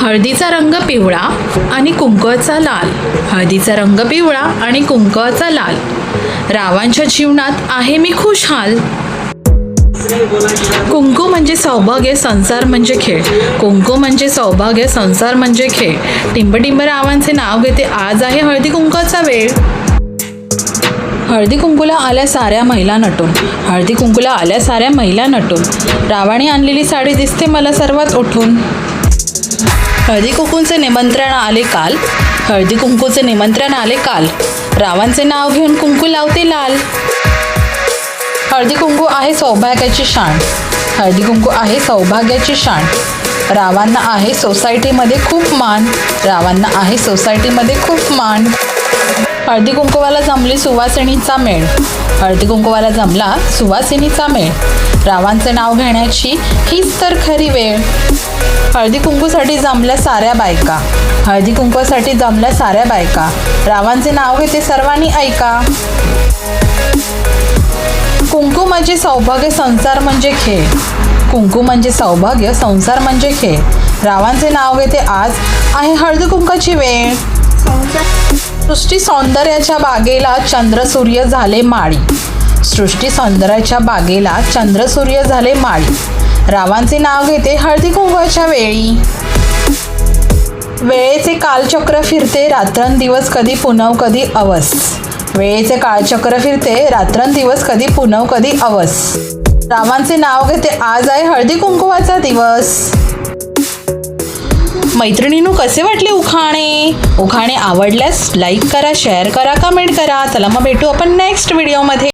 हळदीचा रंग पिवळा आणि कुंकवाचा लाल. हळदीचा रंग पिवळा आणि कुंकवाचा लाल. रावांच्या जीवनात आहे मी खुशहाल. कुंकू म्हणजे सौभाग्य संसार म्हणजे खेळ. कुंकू म्हणजे सौभाग्य संसार म्हणजे खेळ. टिंबटिंब रावांचे नाव घेते आज आहे हळदी कुंकवाचा वेळ. हळदी कुंकूला आल्या साऱ्या महिला नटून. हळदी कुंकूला आल्या साऱ्या महिला नटून. रावाने आणलेली साडी दिसते मला सर्वात उठून. हळदी कुंकूचे निमंत्रण आले काल. हळदी कुंकूचे निमंत्रण आले काल. रावांचे नाव घेऊन कुंकू लावते लाल. हळदी कुंकू आहे सौभाग्याची शाण. हळदी कुंकू आहे सौभाग्याची शाण. रावांना आहे सोसायटीमध्ये खूप मान. रावांना आहे सोसायटीमध्ये खूप मान. हळदी कुंकवाला जमली सुवासिनीचा मेळ. हळदी कुंकवाला जमला सुवासिनीचा मेळ. रावांचे नाव घेण्याची हीच तर खरी वेळ. हळदी कुंकूसाठी जमल्या साऱ्या बायका. हळदी कुंकवासाठी जमल्या साऱ्या बायका. रावांचे नाव घेते सर्वांनी ऐका. कुंकू म्हणजे सौभाग्य संसार म्हणजे खेळ. कुंकू म्हणजे सौभाग्य संसार म्हणजे खेळ. रावांचे नाव घेते आज आहे हळदी कुंकाची वेळ. सृष्टी सौंदर्याच्या बागेला चंद्र सूर्य झाले माळी. सृष्टी सौंदर्याच्या बागेला चंद्रसूर्य झाले माळी. रावांचे नाव घेते हळदी कुंकवाच्या वेळी. वेळेचे कालचक्र फिरते रात्रंदिवस कधी पुनव कधी अवस. वेळेचे काळचक्र फिरते रात्रंदिवस कधी पुनव कधी अवस. रावांचे नाव घेते आज आहे हळदी कुंकुवाचा दिवस. मैत्रिणींनो कसे वाटले उखाणे? उखाणे आवडल्यास लाईक करा शेअर करा कमेंट करा. चला मग भेटू आपण नेक्स्ट व्हिडिओमध्ये